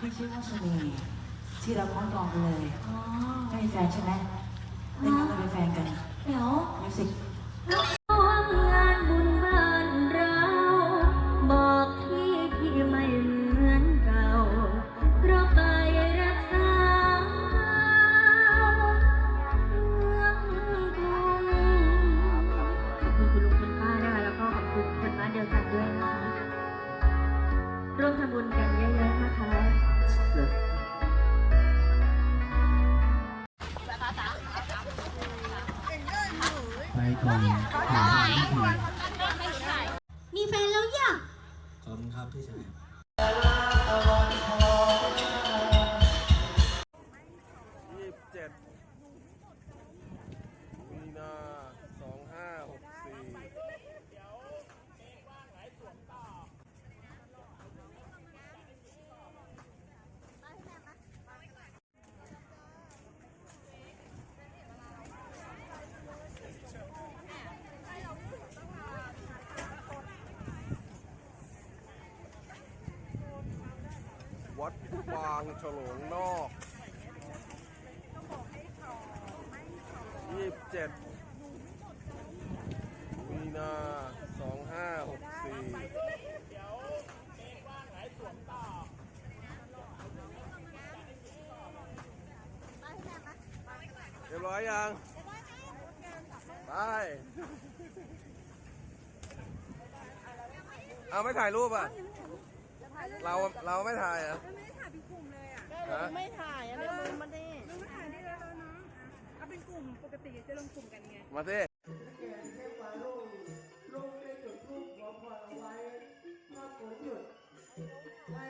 พี่ชื่อว่าเสน่ห์ที่เราพ้องกองกันเลยอ๋อ ไม่มีแฟนใช่ไหมเล่นกันเป็นแฟนกันเดี๋ยวมิวสิก ก่อนหาที่ทีมีแฟนแล้วยังขอบคุณครับพี่ชาย ยี่สิบเจ็ดมีนาสองห้าหกสี่ วั ดบางฉลงนอกยี่สิบเจ็ดมีนาสองห้าหกสี่เรียบร้อยยัง ไปเอาไม่ถ่ายรูปอะ เราเราไม่ถ่ายอะ ไม่ถ่ายอะไรมึงมาดิลงมาถ่ายได้แล้วเนาะเอาเป็นกลุ่มปกติจะลงกลุ่มกันไง มาสิลงในจุดทูปขอพรเอาไว้ว่าฝนหยุดให้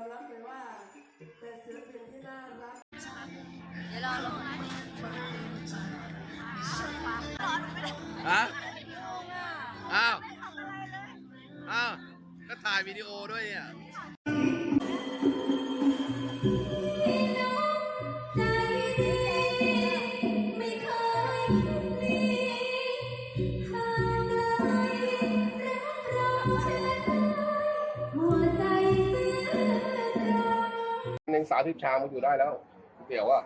มรับเลยว่าเป็นศิลปินที่น่ารักฮะอ้าว อ้าว ก็ถ่ายวิดีโอด้วยเนี่ย หนึ่งสามสิบชามมันอยู่ได้แล้วเดี๋ยวอะ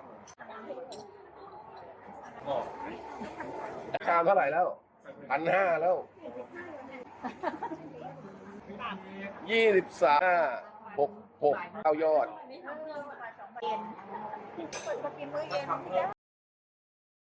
ชามเท่าไหร่แล้วพันห้าแล้วยี่สิบสามหกหกเก้ายอด